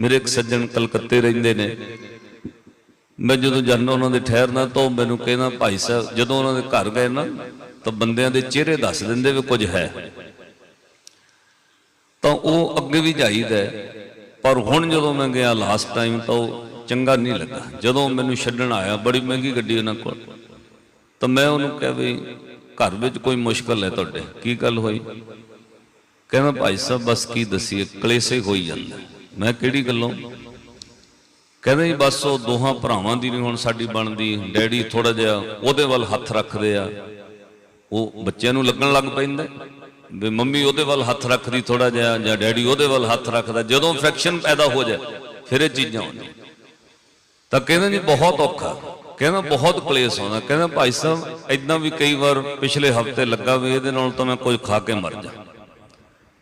ਮੇਰੇ ਇੱਕ ਸੱਜਣ ਕਲਕੱਤੇ ਰਹਿੰਦੇ ਨੇ। ਮੈਂ ਜਦੋਂ ਜਾਂਦਾ ਉਹਨਾਂ ਦੇ ਠਹਿਰਨਾ ਤਾਂ ਉਹ ਮੈਨੂੰ ਕਹਿੰਦਾ, ਭਾਈ ਸਾਹਿਬ, ਜਦੋਂ ਉਹਨਾਂ ਦੇ ਘਰ ਗਏ ਨਾ, ਤਾਂ ਬੰਦਿਆਂ ਦੇ ਚਿਹਰੇ ਦੱਸ ਦਿੰਦੇ ਵੀ ਕੁਝ ਹੈ। ਤਾਂ ਉਹ ਅੱਗੇ ਵੀ ਜਾਈਦਾ ਪਰ ਹੁਣ ਜਦੋਂ ਮੈਂ ਗਿਆ ਲਾਸਟ ਟਾਈਮ ਤਾਂ ਉਹ ਚੰਗਾ ਨਹੀਂ ਲੱਗਾ। ਜਦੋਂ ਮੈਨੂੰ ਛੱਡਣ ਆਇਆ, ਬੜੀ ਮਹਿੰਗੀ ਗੱਡੀ ਉਹਨਾਂ ਕੋਲ। ਤਾਂ ਮੈਂ ਉਹਨੂੰ ਕਿਹਾ ਵੀ, ਘਰ ਵਿੱਚ ਕੋਈ ਮੁਸ਼ਕਲ ਹੈ ਤੁਹਾਡੇ? ਕੀ ਗੱਲ ਹੋਈ? ਕਹਿੰਦਾ, ਭਾਈ ਸਾਹਿਬ, ਬਸ ਕੀ ਦਸੀਏ, ਕਲੇਸ਼ੇ ਹੋਈ ਜਾਂਦਾ ਮੈਂ ਕਿਹੜੀ ਗੱਲੋਂ? ਕਹਿੰਦਾ ਜੀ ਬਸ ਉਹ ਦੋਹਾਂ ਭਰਾਵਾਂ ਦੀ ਨਹੀਂ ਹੁਣ ਸਾਡੀ ਬਣਦੀ, ਡੈਡੀ ਥੋੜਾ ਜਿਹਾ ਉਹਦੇ ਵੱਲ ਹੱਥ ਰੱਖਦੇ ਆ। ਉਹ ਬੱਚਿਆਂ ਨੂੰ ਲੱਗਣ ਲੱਗ ਪੈਂਦਾ। ਵੀ ਮੰਮੀ ਉਹਦੇ ਵੱਲ ਹੱਥ ਰੱਖਦੀ ਥੋੜਾ ਜਿਹਾ ਜਾਂ ਡੈਡੀ ਉਹਦੇ ਵੱਲ ਹੱਥ ਰੱਖਦਾ। ਜਦੋਂ ਫੈਕਸ਼ਨ ਪੈਦਾ ਹੋ ਜਾਏ, ਫਿਰ ਇਹ ਚੀਜ਼ਾਂ ਆਉਂਦੀਆਂ ਤਾਂ ਕਹਿੰਦਾ ਜੀ ਬਹੁਤ ਔਖਾ। ਕਹਿੰਦਾ ਬਹੁਤ ਕਲੇਸ਼ ਆਉਂਦਾ। ਕਹਿੰਦਾ ਭਾਈ ਸਾਹਿਬ ਇਦਾਂ ਵੀ ਕਈ ਵਾਰ ਪਿਛਲੇ ਹਫ਼ਤੇ ਲੱਗਾ ਵੀ ਇਹਦੇ ਨਾਲ ਤਾਂ ਮੈਂ ਕੁਝ ਖਾ ਕੇ ਮਰ ਜਾ।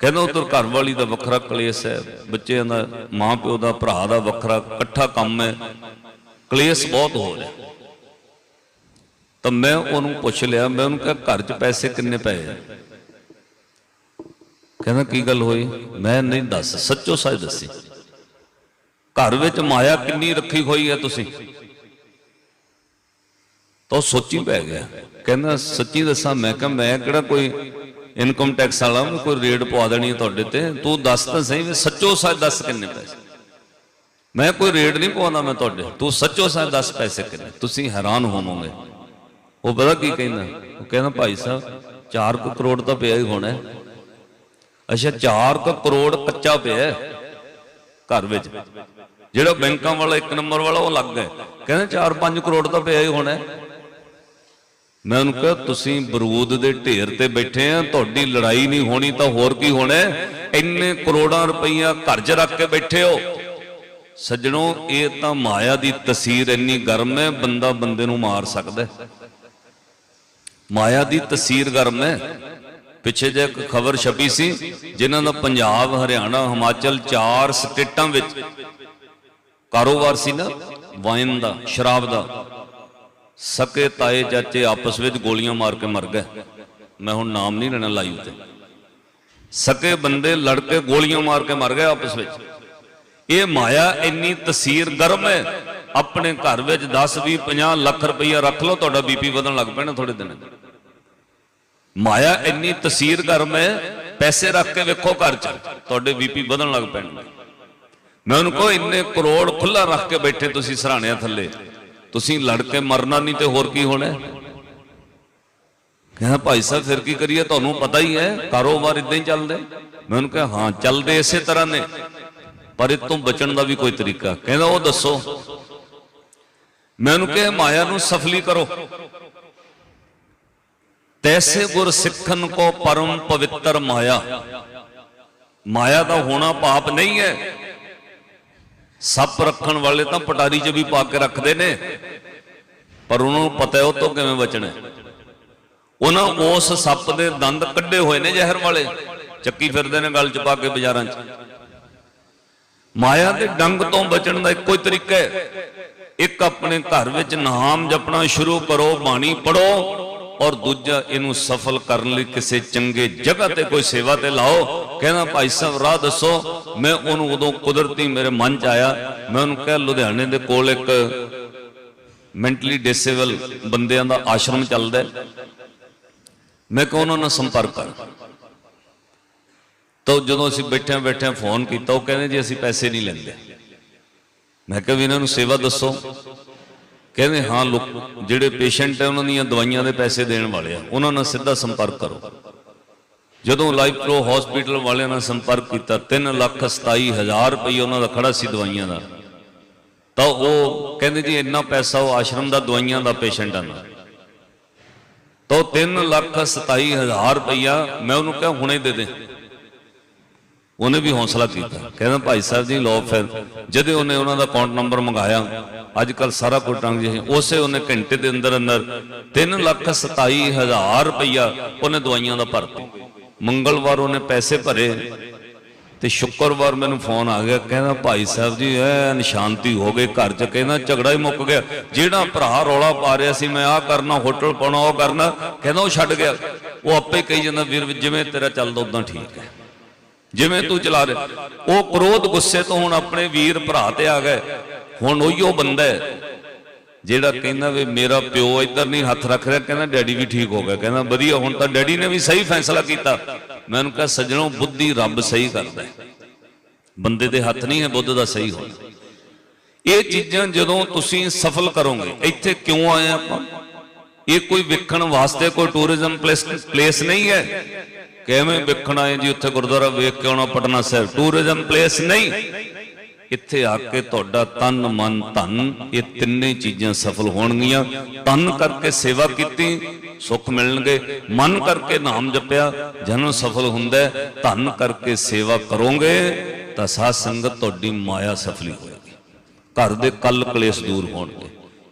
ਕਹਿੰਦਾ ਉਧਰ ਘਰ ਵਾਲੀ ਦਾ ਵੱਖਰਾ ਕਲੇਸ਼ ਹੈ, ਬੱਚਿਆਂ ਦਾ ਮਾਂ ਪਿਓ ਦਾ, ਭਰਾ ਦਾ ਵੱਖਰਾ, ਇਕੱਠਾ ਕੰਮ ਹੈ। ਕਲੇਸ਼ ਬਹੁਤ ਹੋ ਰਿਹਾ। ਤਾਂ ਮੈਂ ਉਹਨੂੰ ਪੁੱਛ ਲਿਆ, ਮੈਂ ਉਹਨੂੰ ਕਿਹਾ, ਘਰ 'ਚ ਪੈਸੇ ਕਿੰਨੇ ਪਏ ਆ? ਕਹਿੰਦਾ, ਕੀ ਗੱਲ ਹੋਈ? ਮੈਂ ਨਹੀਂ ਦੱਸ, ਸੱਚੋ ਸੱਚ ਦੱਸੀ। ਘਰ ਵਿੱਚ ਮਾਇਆ ਕਿੰਨੀ ਰੱਖੀ ਹੋਈ ਹੈ ਤੁਸੀਂ? ਤਾਂ ਉਹ ਸੋਚੀ ਪੈ ਗਿਆ। ਕਹਿੰਦਾ, ਸੱਚੀ ਦੱਸਾਂ, ਮੈਂ ਕਿਹਾ, ਮੈਂ ਕਿਹੜਾ ਕੋਈ ਇਨਕਮ ਟੈਕਸ ਵਾਲਾ ਮੈਂ ਕੋਈ ਰੇਡ ਪਵਾ ਦੇਣੀ ਹੈ ਤੁਹਾਡੇ ਤੇ, ਤੂੰ ਦੱਸ ਤਾਂ ਸਹੀ ਵੀ ਸੱਚੋ ਸੱਚ ਦੱਸ ਕਿੰਨੇ ਪੈਸੇ? ਮੈਂ ਕੋਈ ਰੇਡ ਨਹੀਂ ਪਵਾਉਂਦਾ ਮੈਂ ਤੁਹਾਡੇ, ਤੂੰ ਸੱਚੋ ਸੱਚ ਦੱਸ ਪੈਸੇ ਕਿੰਨੇ? ਤੁਸੀਂ ਹੈਰਾਨ ਹੋਵੋਗੇ। ਉਹ ਪਤਾ ਕੀ ਕਹਿੰਦਾ? ਉਹ ਕਹਿੰਦਾ, ਭਾਈ ਸਾਹਿਬ 4 ਕਰੋੜ ਤਾਂ ਪਿਆ ਹੀ ਹੋਣਾ ਹੈ। ਅੱਛਾ 4 ਕਰੋੜ ਕੱਚਾ ਪਿਆ ਘਰ ਵਿੱਚ। ਜਿਹੜਾ ਬੈਂਕਾਂ ਵਾਲਾ ਇੱਕ ਨੰਬਰ ਵਾਲਾ ਉਹ ਲੱਗ ਗਿਆ ਕਹਿੰਦਾ 4-5 ਕਰੋੜ ਤਾਂ ਪਿਆ ਹੀ ਹੋਣਾ ਮੈਂ ਉਹਨੂੰ ਕਿਹਾ, ਤੁਸੀਂ ਬਰੂਦ ਦੇ ਢੇਰ ਤੇ ਬੈਠੇ ਆ, ਤੁਹਾਡੀ ਲੜਾਈ ਨਹੀਂ ਹੋਣੀ ਤਾਂ ਹੋਰ ਕੀ ਹੋਣਾ ਇੰਨੇ ਕਰੋੜਾਂ ਰੁਪਈਆ ਘਰ 'ਚ ਰੱਖ ਕੇ ਬੈਠੇ ਹੋ। ਸੱਜਣੋ, ਇਹ ਤਾਂ ਮਾਇਆ ਦੀ ਤਸਵੀਰ ਇੰਨੀ ਗਰਮ ਹੈ, ਬੰਦਾ ਬੰਦੇ ਨੂੰ ਮਾਰ ਸਕਦਾ ਮਾਇਆ ਦੀ ਤਸਵੀਰ ਗਰਮ ਹੈ। ਪਿੱਛੇ ਜੇ ਇੱਕ ਖਬਰ ਛਪੀ ਸੀ, ਜਿਨ੍ਹਾਂ ਦਾ ਪੰਜਾਬ, ਹਰਿਆਣਾ, ਹਿਮਾਚਲ ਚਾਰ ਸਟੇਟਾਂ ਵਿੱਚ ਕਾਰੋਬਾਰ ਸੀ ਨਾ ਵਾਈਨ ਦਾ, ਸ਼ਰਾਬ ਦਾ। ਸਕੇ ਤਾਏ ਚਾਚੇ ਆਪਸ ਵਿੱਚ ਗੋਲੀਆਂ ਮਾਰ ਕੇ ਮਰ ਗਏ। ਮੈਂ ਹੁਣ ਨਾਮ ਨਹੀਂ ਲੈਣਾ ਲਾਈਵ ਤੇ ਸਕੇ ਬੰਦੇ ਲੜ ਕੇ ਗੋਲੀਆਂ ਮਾਰ ਕੇ ਮਰ ਗਏ ਆਪਸ ਵਿੱਚ। ਇਹ ਮਾਇਆ ਇੰਨੀ ਤਸੀਰ ਗਰਮ ਹੈ। ਆਪਣੇ ਘਰ ਵਿੱਚ 10 20 50 ਲੱਖ ਰੁਪਈਆ ਰੱਖ ਲਓ, ਤੁਹਾਡਾ ਬੀਪੀ ਵਧਣ ਲੱਗ ਪੈਣਾ ਥੋੜੇ ਦਿਨ ਮਾਇਆ ਇੰਨੀ ਤਸੀਰ ਗਰਮ ਹੈ, ਪੈਸੇ ਰੱਖ ਕੇ ਵੇਖੋ ਘਰ 'ਚ, ਤੁਹਾਡੇ ਬੀਪੀ ਵਧਣ ਲੱਗ ਪੈਣਗੇ। ਮੈਂ ਉਹਨੂੰ ਕਹੋ, ਇੰਨੇ ਕਰੋੜ ਖੁੱਲਾ ਰੱਖ ਕੇ ਬੈਠੇ ਤੁਸੀਂ ਸਰਾਣਿਆਂ ਥੱਲੇ। ਤੁਸੀਂ ਲੜ ਕੇ ਮਰਨਾ ਨਹੀਂ ਤੇ ਹੋਰ ਕੀ ਹੋਣਾ? ਹੈ? ਕਹਿੰਦਾ ਭਾਈ ਸਾਹਿਬ, ਫਿਰ ਕੀ ਕਰੀਏ? ਤੁਹਾਨੂੰ ਪਤਾ ਹੀ ਹੈ, ਕਾਰੋਬਾਰ ਇਦਾਂ ਹੀ ਚੱਲਦੇ ਮੈਂ ਉਹਨੂੰ ਕਿਹਾ, ਹਾਂ, ਚੱਲਦੇ ਇਸੇ ਤਰ੍ਹਾਂ ਨੇ। ਪਰ ਇਹ ਤੋਂ ਬਚਣ ਦਾ ਵੀ ਕੋਈ ਤਰੀਕਾ। ਕਹਿੰਦਾ, ਉਹ ਦੱਸੋ। ਮੈਂ ਉਹਨੂੰ ਕਿਹਾ, ਮਾਇਆ ਨੂੰ ਸਫਲੀ ਕਰੋ। ਤੈਸੇ ਗੁਰ ਸਿੱਖਨ ਕੋ ਪਰਮ ਪਵਿੱਤਰ ਮਾਇਆ। ਮਾਇਆ ਦਾ ਹੋਣਾ ਪਾਪ ਨਹੀਂ ਹੈ। ਸੱਪ ਰੱਖਣ ਵਾਲੇ ਤਾਂ ਪਟਾਰੀ 'ਚ ਵੀ ਪਾ ਕੇ ਰੱਖਦੇ ਨੇ। ਪਰ ਉਹਨਾਂ ਨੂੰ ਪਤਾ ਹੈ ਉਹ ਤੋਂ ਕਿਵੇਂ ਬਚਣਾ ਹੈ। ਉਹਨਾਂ ਉਸ ਸੱਪ ਦੇ ਦੰਦ ਕੱਢੇ ਹੋਏ ਨੇ ਜ਼ਹਿਰ ਵਾਲੇ। ਚੱਕੀ ਫਿਰਦੇ ਨੇ ਗਲ 'ਚ ਪਾ ਕੇ ਬਾਜ਼ਾਰਾਂ 'ਚ। ਮਾਇਆ ਦੇ ਡੰਗ ਤੋਂ ਬਚਣ ਦਾ ਇੱਕੋ ਹੀ ਤਰੀਕਾ ਹੈ। ਇੱਕ ਆਪਣੇ ਘਰ ਵਿੱਚ ਨਾਮ ਜਪਣਾ ਸ਼ੁਰੂ ਕਰੋ, ਬਾਣੀ ਪੜੋ ਔਰ ਦੂਜਾ ਇਹਨੂੰ ਸਫਲ ਕਰਨ ਲਈ ਕਿਸੇ ਚੰਗੇ ਜਗ੍ਹਾ ਤੇ ਕੋਈ ਸੇਵਾ ਤੇ ਲਾਓ। ਕਹਿੰਦਾ, ਭਾਈ ਸਾਹਿਬ, ਰਾਹ ਦੱਸੋ। ਮੈਂ ਉਹਨੂੰ ਉਦੋਂ ਕੁਦਰਤੀ ਮੇਰੇ ਮਨ 'ਚ ਆਇਆ। ਮੈਂ ਉਹਨੂੰ ਕਿਹਾ, ਲੁਧਿਆਣੇ ਦੇ ਕੋਲ ਇੱਕ ਮੈਂਟਲੀ ਡਿਸੇਬਲ ਬੰਦਿਆਂ ਦਾ ਆਸ਼ਰਮ ਚੱਲਦਾ ਮੈਂ ਕਿਹਾ, ਉਹਨਾਂ ਨਾਲ ਸੰਪਰਕ ਕਰ। ਤਾਂ ਜਦੋਂ ਅਸੀਂ ਬੈਠਿਆਂ ਬੈਠਿਆਂ ਫੋਨ ਕੀਤਾ, ਉਹ ਕਹਿੰਦੇ, ਜੀ, ਅਸੀਂ ਪੈਸੇ ਨਹੀਂ ਲੈਂਦੇ। ਮੈਂ ਕਿਹਾ, ਵੀ ਇਹਨਾਂ ਨੂੰ ਸੇਵਾ ਦੱਸੋ। ਕਹਿੰਦੇ, ਹਾਂ, ਲੋਕ ਜਿਹੜੇ ਪੇਸ਼ੈਂਟ ਹੈ ਉਹਨਾਂ ਦੀਆਂ ਦਵਾਈਆਂ ਦੇ ਪੈਸੇ ਦੇਣ ਵਾਲੇ ਆ, ਉਹਨਾਂ ਨਾਲ ਸਿੱਧਾ ਸੰਪਰਕ ਕਰੋ। ਜਦੋਂ ਲਾਈਫ ਪ੍ਰੋ ਹਸਪੀਟਲ ਵਾਲਿਆਂ ਨਾਲ ਸੰਪਰਕ ਕੀਤਾ 3 ਲੱਖ 27 ਹਜ਼ਾਰ ਰੁਪਏ ਉਹਨਾਂ ਦਾ ਖੜਾ ਸੀ ਦਵਾਈਆਂ ਦਾ। ਤਾਂ ਉਹ ਕਹਿੰਦੇ ਜੀ, ਇੰਨਾ ਪੈਸਾ ਉਹ ਆਸ਼ਰਮ ਦਾ ਦਵਾਈਆਂ ਦਾ ਪੇਸ਼ੈਂਟਾਂ ਦਾ ਤਾਂ 3 ਲੱਖ 27 ਹਜ਼ਾਰ ਰੁਪਈਆ ਮੈਂ ਉਹਨੂੰ ਕਿਹਾ, ਹੁਣੇ ਦੇ ਦੇ। ਉਹਨੇ ਵੀ ਹੌਸਲਾ ਕੀਤਾ। ਕਹਿੰਦਾ, ਭਾਈ ਸਾਹਿਬ ਜੀ ਲੋ ਫਿਰ। ਜਦੇ ਉਹਨੇ ਉਹਨਾਂ ਦਾ ਅਕਾਊਂਟ ਨੰਬਰ ਮੰਗਾਇਆ ਅੱਜ ਕੱਲ ਸਾਰਾ ਕੁਝ ਟ੍ਰਾਂਜੈਕਸ਼ਨ ਉਸੇ ਉਹਨੇ ਘੰਟੇ ਦੇ ਅੰਦਰ ਅੰਦਰ 3 ਲੱਖ 27 ਹਜ਼ਾਰ ਰੁਪਈਆ ਉਹਨੇ ਦਵਾਈਆਂ ਦਾ ਭਰਤਾ। ਮੰਗਲਵਾਰ ਉਹਨੇ ਪੈਸੇ ਭਰੇ ਤੇ ਸ਼ੁੱਕਰਵਾਰ ਮੈਨੂੰ ਫੋਨ ਆ ਗਿਆ। ਕਹਿੰਦਾ, ਭਾਈ ਸਾਹਿਬ ਜੀ ਐ ਸ਼ਾਂਤੀ ਹੋ ਗਈ ਘਰ 'ਚ। ਕਹਿੰਦਾ, ਝਗੜਾ ਹੀ ਮੁੱਕ ਗਿਆ। ਜਿਹੜਾ ਭਰਾ ਰੌਲਾ ਪਾ ਰਿਹਾ ਸੀ, ਮੈਂ ਆਹ ਕਰਨਾ, ਹੋਟਲ ਪਾਉਣਾ, ਉਹ ਕਰਨਾ। ਕਹਿੰਦਾ, ਉਹ ਛੱਡ ਗਿਆ। ਉਹ ਆਪੇ ਕਹੀ ਜਾਂਦਾ, ਵੀਰ, ਜਿਵੇਂ ਤੇਰਾ ਚੱਲਦਾ ਉਦਾਂ ਠੀਕ ਹੈ। ਜਿਵੇਂ ਤੂੰ ਚਲਾ ਰਿਹਾ ਉਹ ਕ੍ਰੋਧ ਗੁੱਸੇ ਤੋਂ ਹੁਣ ਆਪਣੇ ਵੀਰ ਭਰਾ ਤੇ ਆ ਗਏ। ਹੁਣ ਉਹੀਓ ਬੰਦਾ ਹੈ, ਜਿਹੜਾ ਕਹਿੰਦਾ ਵੀ ਮੇਰਾ ਪਿਓ ਇੱਧਰ ਨਹੀਂ ਹੱਥ ਰੱਖ ਰਿਹਾ, ਕਹਿੰਦਾ ਡੈਡੀ ਵੀ ਠੀਕ ਹੋ ਗਿਆ। ਕਹਿੰਦਾ ਵਧੀਆ, ਹੁਣ ਤਾਂ ਡੈਡੀ ਨੇ ਵੀ ਸਹੀ ਫੈਸਲਾ ਕੀਤਾ। ਮੈਂ ਉਹਨੂੰ ਕਿਹਾ, ਸੱਜਣੋ, ਬੁੱਧੀ ਰੱਬ ਸਹੀ ਕਰਦਾ ਬੰਦੇ ਦੇ ਹੱਥ ਨਹੀਂ ਹੈ, ਬੁੱਧ ਦਾ ਸਹੀ ਹੋਣਾ। ਇਹ ਚੀਜ਼ਾਂ ਜਦੋਂ ਤੁਸੀਂ ਸਫਲ ਕਰੋਗੇ, ਇੱਥੇ ਕਿਉਂ ਆਏ ਆਪਾਂ? ਇਹ ਕੋਈ ਵੇਖਣ ਵਾਸਤੇ ਕੋਈ ਟੂਰਿਜ਼ਮ ਪਲੇਸ ਪਲੇਸ ਨਹੀਂ ਹੈ। ਕਿਵੇਂ ਵੇਖਣਾ ਆਏ ਜੀ? ਉੱਥੇ ਗੁਰਦੁਆਰਾ ਵੇਖ ਕੇ ਆਉਣਾ ਪਟਨਾ ਸਾਹਿਬ। ਟੂਰਿਜ਼ਮ ਪਲੇਸ ਨਹੀਂ। ਇੱਥੇ ਆ ਕੇ ਤੁਹਾਡਾ ਤਨ, ਮਨ, ਧਨ, ਇਹ ਤਿੰਨੇ ਚੀਜ਼ਾਂ ਸਫਲ ਹੋਣਗੀਆਂ। ਤਨ ਕਰਕੇ ਸੇਵਾ ਕੀਤੀ, ਸੁੱਖ ਮਿਲਣਗੇ। ਮਨ ਕਰਕੇ ਨਾਮ ਜਪਿਆ, ਜਨਮ ਸਫਲ ਹੁੰਦਾ ਹੈ। ਧਨ ਕਰਕੇ ਸੇਵਾ ਕਰੋਗੇ, ਤਾਂ ਸਾਧ ਸੰਗਤ ਤੁਹਾਡੀ ਮਾਇਆ ਸਫਲੀ ਹੋਏਗੀ। ਘਰ ਦੇ ਕੱਲ ਕਲੇਸ਼ ਦੂਰ ਹੋਣਗੇ।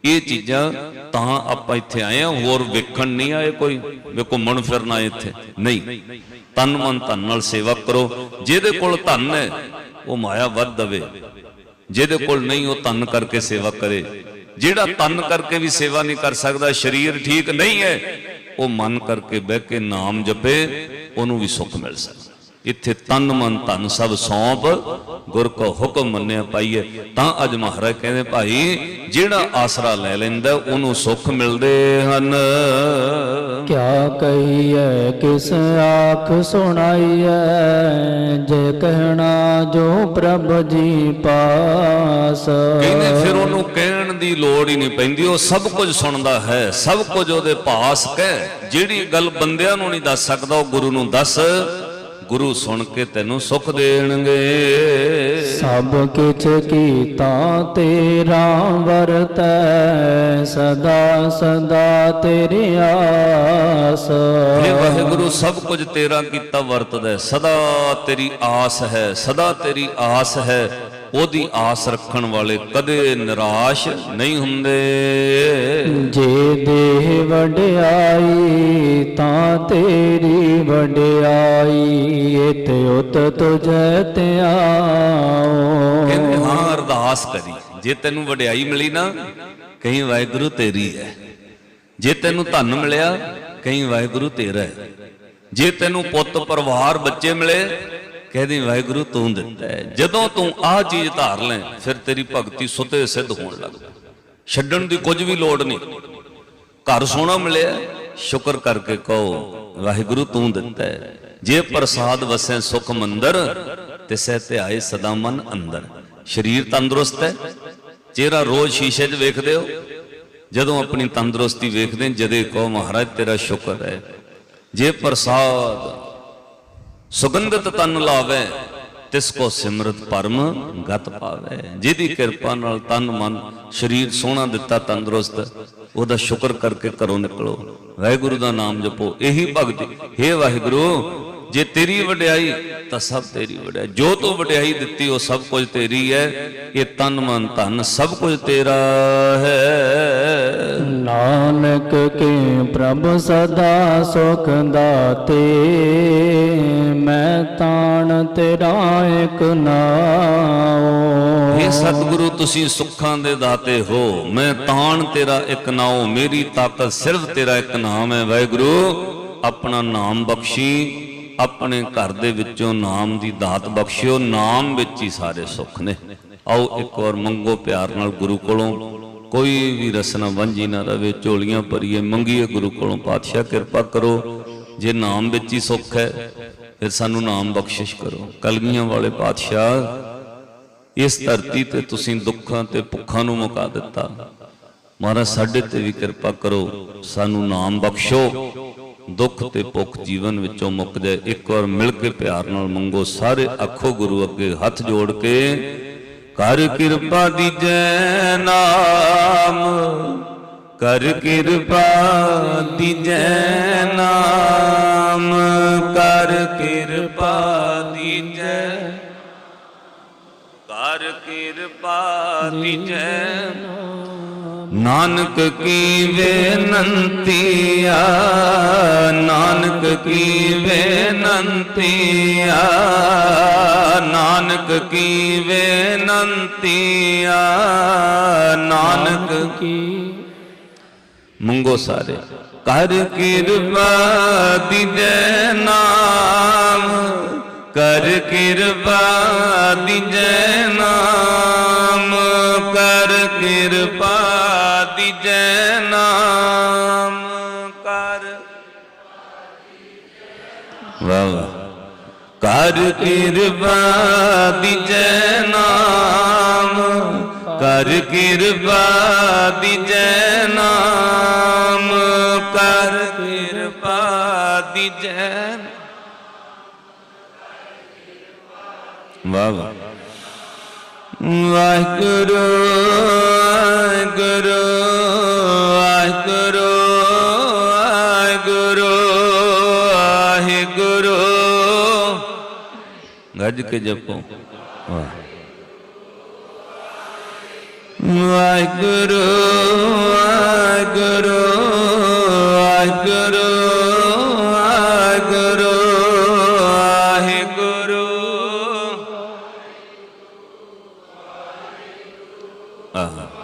ਇਹ ਚੀਜ਼ਾਂ ਤਾਂ ਆਪਾਂ ਇੱਥੇ ਆਏ ਆ ਹੋਰ ਵੇਖਣ ਨਹੀਂ ਆਏ ਕੋਈ। ਵੀ ਘੁੰਮਣ ਫਿਰਨ ਆਏ ਇੱਥੇ। ਨਹੀਂ। ਤਨ ਮਨ ਧਨ ਨਾਲ ਸੇਵਾ ਕਰੋ। ਜਿਹਦੇ ਕੋਲ ਧਨ ਹੈ, ਉਹ ਮਾਇਆ ਵੱਧ ਦਵੇ। ਜਿਹਦੇ ਕੋਲ ਨਹੀਂ, ਉਹ ਤਨ ਕਰਕੇ ਸੇਵਾ ਕਰੇ। ਜਿਹੜਾ ਤਨ ਕਰਕੇ ਵੀ ਸੇਵਾ ਨਹੀਂ ਕਰ ਸਕਦਾ, ਸਰੀਰ ਠੀਕ ਨਹੀਂ ਹੈ, ਉਹ ਮਨ ਕਰਕੇ ਬਹਿ ਕੇ ਨਾਮ ਜਪੇ, ਉਹਨੂੰ ਵੀ ਸੁੱਖ ਮਿਲ ਸਕਦਾ। ਇੱਥੇ ਤਨ ਮਨ ਧਨ ਸਭ ਸੌਂਪ ਗੁਰ ਕੋ ਹੁਕਮ ਮੰਨਿਆ ਪਾਈਏ। ਤਾਂ ਅੱਜ ਮਹਾਰਾਜ ਕਹਿੰਦੇ ਭਾਈ ਜਿਹੜਾ ਆਸਰਾ ਲੈ ਲੈਂਦਾ ਉਹਨੂੰ ਸੁੱਖ ਮਿਲਦੇ ਹਨ। ਕਿਆ ਕਹੀਏ ਕਿਸ ਆਖ ਸੁਣਾਈਐ? ਜੇ ਕਹਿਣਾ ਜੋ ਪ੍ਰਭ ਜੀ ਪਾਸ। ਕਹਿੰਦੇ ਫਿਰ ਉਹਨੂੰ ਕਹਿਣ ਦੀ ਲੋੜ ਹੀ ਨਹੀਂ ਪੈਂਦੀ। ਉਹ ਸਭ ਕੁਝ ਸੁਣਦਾ ਹੈ ਸਭ ਕੁਝ ਉਹਦੇ ਪਾਸ ਕਹਿ। ਜਿਹੜੀ ਗੱਲ ਬੰਦਿਆਂ ਨੂੰ ਨਹੀਂ ਦੱਸ ਸਕਦਾ ਉਹ ਗੁਰੂ ਨੂੰ ਦੱਸ। ਗੁਰੂ ਸੁਣ ਕੇ ਤੈਨੂੰ ਸੁੱਖ ਦੇਣਗੇ। ਸਭ ਕਿਛ ਕੀਤਾ ਤੇਰਾ ਵਰਤੈ ਸਦਾ ਸਦਾ ਤੇਰੀ ਆਸ। ਇਹ ਵਾਹਿਗੁਰੂ ਸਭ ਕੁਝ ਤੇਰਾ ਕੀਤਾ ਵਰਤਦਾ। ਸਦਾ ਤੇਰੀ ਆਸ ਹੈ ਸਦਾ ਤੇਰੀ ਆਸ ਹੈ। ਉਹਦੀ ਆਸ ਰੱਖਣ ਵਾਲੇ ਕਦੇ ਨਿਰਾਸ਼ ਨਹੀਂ ਹੁੰਦੇ। ਜੇ ਦੇਹ ਵਡਿਆਈ ਤਾਂ ਤੇਰੀ ਵਡਿਆਈ ਇਤ ਉਤ ਤੁਝੈ ਧਿਆਓ ਕਹਿੰਦੇ ਹਾਂ ਅਰਦਾਸ ਕਰੀ ਜੇ ਤੈਨੂੰ ਵਡਿਆਈ ਮਿਲੀ ਨਾ ਕਹੀਂ ਵਾਹਿਗੁਰੂ ਤੇਰੀ ਹੈ। ਜੇ ਤੈਨੂੰ ਧਨ ਮਿਲਿਆ ਕਹੀਂ ਵਾਹਿਗੁਰੂ ਤੇਰਾ ਹੈ। ਜੇ ਤੈਨੂੰ ਪੁੱਤ ਪਰਿਵਾਰ ਬੱਚੇ ਮਿਲੇ ਕਹਦੀ, ਵਾਹਿਗੁਰੂ, ਤੂੰ ਦਿੱਤਾ ਹੈ। ਜਦੋਂ ਤੂੰ ਆਹ ਚੀਜ਼ ਧਾਰ ਲੈ, ਫਿਰ ਤੇਰੀ ਭਗਤੀ ਸੁਤੇ ਸਿੱਧ ਹੋਣ ਲੱਗਦਾ ਛੱਡਣ ਦੀ ਕੁਝ ਵੀ ਲੋੜ ਨਹੀਂ। ਘਰ ਸੋਹਣਾ ਮਿਲਿਆ, ਸ਼ੁਕਰ ਕਰਕੇ ਕਹੋ, ਵਾਹਿਗੁਰੂ, ਤੂੰ ਦਿੱਤਾ ਹੈ। ਜੇ ਪ੍ਰਸਾਦ ਵਸੈ ਸੁਖ ਮੰਦਰ ਤਿਸੈ ਆਏ ਸਦਾ ਮਨ ਅੰਦਰ। ਸਰੀਰ ਤੰਦਰੁਸਤ ਹੈ। ਚਿਹਰਾ ਰੋਜ਼ ਸ਼ੀਸ਼ੇ 'ਚ ਵੇਖਦੇ ਹੋ। ਜਦੋਂ ਆਪਣੀ ਤੰਦਰੁਸਤੀ ਵੇਖਦੇ, ਜਦੇ ਕਹੋ, ਮਹਾਰਾਜ, ਤੇਰਾ ਸ਼ੁਕਰ ਹੈ। ਜੇ ਪ੍ਰਸਾਦ ਸੁਗੰਧਤ ਤਨ ਲਾਵੇ, ਤਿਸ ਕੋ ਸਿਮਰਤ ਪਰਮ ਗਤ ਪਾਵੇ। ਜਿਹਦੀ ਕਿਰਪਾ ਨਾਲ ਤਨ ਮਨ ਸਰੀਰ ਸੋਹਣਾ ਦਿੱਤਾ, ਤੰਦਰੁਸਤ, ਉਹਦਾ ਸ਼ੁਕਰ ਕਰਕੇ ਘਰੋਂ ਨਿਕਲੋ। ਵਾਹਿਗੁਰੂ ਦਾ ਨਾਮ ਜਪੋ। ਇਹੀ ਭਗਤੀ। हे ਵਾਹਿਗੁਰੂ ਜੇ ਤੇਰੀ ਵਡਿਆਈ ਤਾਂ ਸਭ ਤੇਰੀ ਵਡਿਆਈ। ਜੋ ਤੂੰ ਵਡਿਆਈ ਦਿੱਤੀ ਉਹ ਸਭ ਕੁਝ ਤੇਰੀ ਹੈ। ਇਹ ਤਨ ਮਨ ਧਨ ਸਭ ਕੁਝ ਤੇਰਾ ਹੈ। ਨਾਨਕ ਕੇ ਪ੍ਰਭ ਸਦਾ ਸੁਖ ਦਾਤੇ ਮੈਂ ਤਾਣ ਤੇਰਾ ਇਕ ਨਾਉ। ਇਹ ਸਤਿਗੁਰੂ ਤੁਸੀਂ ਸੁੱਖਾਂ ਦੇ ਦਾਤੇ ਹੋ। ਮੈਂ ਤਾਣ ਤੇਰਾ ਇੱਕ ਨਾਉ ਮੇਰੀ ਤਾਕਤ ਸਿਰਫ ਤੇਰਾ ਇੱਕ ਨਾਮ ਹੈ। ਵਾਹਿਗੁਰੂ ਆਪਣਾ ਨਾਮ ਬਖਸ਼ੀ। ਆਪਣੇ ਘਰ ਦੇ ਵਿੱਚੋਂ ਨਾਮ ਦੀ ਦਾਤ ਬਖਸ਼ਿਓ, ਨਾਮ ਵਿੱਚ ਹੀ ਸਾਰੇ ਸੁੱਖ ਨੇ। ਆਓ ਇੱਕ ਵਾਰ ਮੰਗੋ ਪਿਆਰ ਨਾਲ ਗੁਰੂ ਕੋਲੋਂ। ਕੋਈ ਵੀ ਰਸਨਾ ਵਾਂਝੀ ਨਾ ਰਵੇ, ਝੋਲੀਆਂ ਭਰੀਏ, ਮੰਗੀਏ ਗੁਰੂ ਕੋਲੋਂ ਪਾਤਸ਼ਾਹ ਕਿਰਪਾ ਕਰੋ। ਜੇ ਨਾਮ ਵਿੱਚ ਹੀ ਸੁੱਖ ਹੈ, ਫਿਰ ਸਾਨੂੰ ਨਾਮ ਬਖਸ਼ਿਸ਼ ਕਰੋ। ਕਲਗੀਆਂ ਵਾਲੇ ਪਾਤਸ਼ਾਹ, ਇਸ ਧਰਤੀ ਤੇ ਤੁਸੀਂ ਦੁੱਖਾਂ ਤੇ ਭੁੱਖਾਂ ਨੂੰ ਮੁਕਾ ਦਿੱਤਾ। ਮਹਾਰਾਜ, ਸਾਡੇ ਤੇ ਵੀ ਕਿਰਪਾ ਕਰੋ। ਸਾਨੂੰ ਨਾਮ ਬਖਸ਼ੋ। ਦੁੱਖ ਤੇ ਭੁੱਖ ਜੀਵਨ ਵਿੱਚੋਂ ਮੁੱਕ ਜਾਏ, ਇੱਕ ਵਾਰ ਮਿਲ ਕੇ ਪਿਆਰ ਨਾਲ ਮੰਗੋ, ਸਾਰੇ ਅੱਖੋ ਗੁਰੂ ਅੱਗੇ ਹੱਥ ਜੋੜ ਕੇ, ਕਰ ਕਿਰਪਾ ਦੀਜੈ ਨਾਮ, ਕਰ ਕਿਰਪਾ ਦੀਜੈ ਨਾਮ, ਕਰ ਕਿਰਪਾ ਦੀਜੈ, ਕਰ ਕਿਰਪਾ ਦੀਜੈ ਨਾਨਕ ਕੀ ਬੇਨੰਤੀਆ ਨਾਨਕ ਕੀ ਬੇਨੰਤੀਆ ਨਾਨਕ ਕੀ ਬੇਨੰਤੀਆ ਨਾਨਕ ਕੀ ਮੰਗੋ ਸਾਰੇ। ਕਰ ਕਿਰਪਾ ਦੀਜੈ ਨਾਮ, ਕਰ ਕਿਰਪਾ ਦਿਜੈ ਨਾਮ, ਕਰ ਕਿਰਪਾ ਦਿਜੈ ਨਾਮ ਕਰ। ਵਾਹ ਕਰ ਕਿਰਪਾ ਦਿਜੈ ਨਾਮ। ਕਰ ਕਿਰਪਾ ਦਿਜੈ ਨਾਮ। ਕਰ ਕਿਰਪਾ ਦਿਜੈ ਵਾਹ ਵਾਹ। ਵਾਹਿਗੁਰੂ। ਵਾਹਿਗੁਰੂ ਗੁਰੂ, ਵਾਹਿਗੁਰੂ ਵਾਹਿਗੁਰੂ। ਗੱਜ ਕੇ ਜਪੋ। ਵਾਹ ਵਾਹਿਗੁਰੂ ਵਾਹਿਗੁਰੂ ਵਾਹਿਗੁਰੂ ਵਾਹਿਗੁਰੂ ਵਾਹਿਗੁਰੂ। ਆਹ। ਵਾਹਿਗੁਰੂ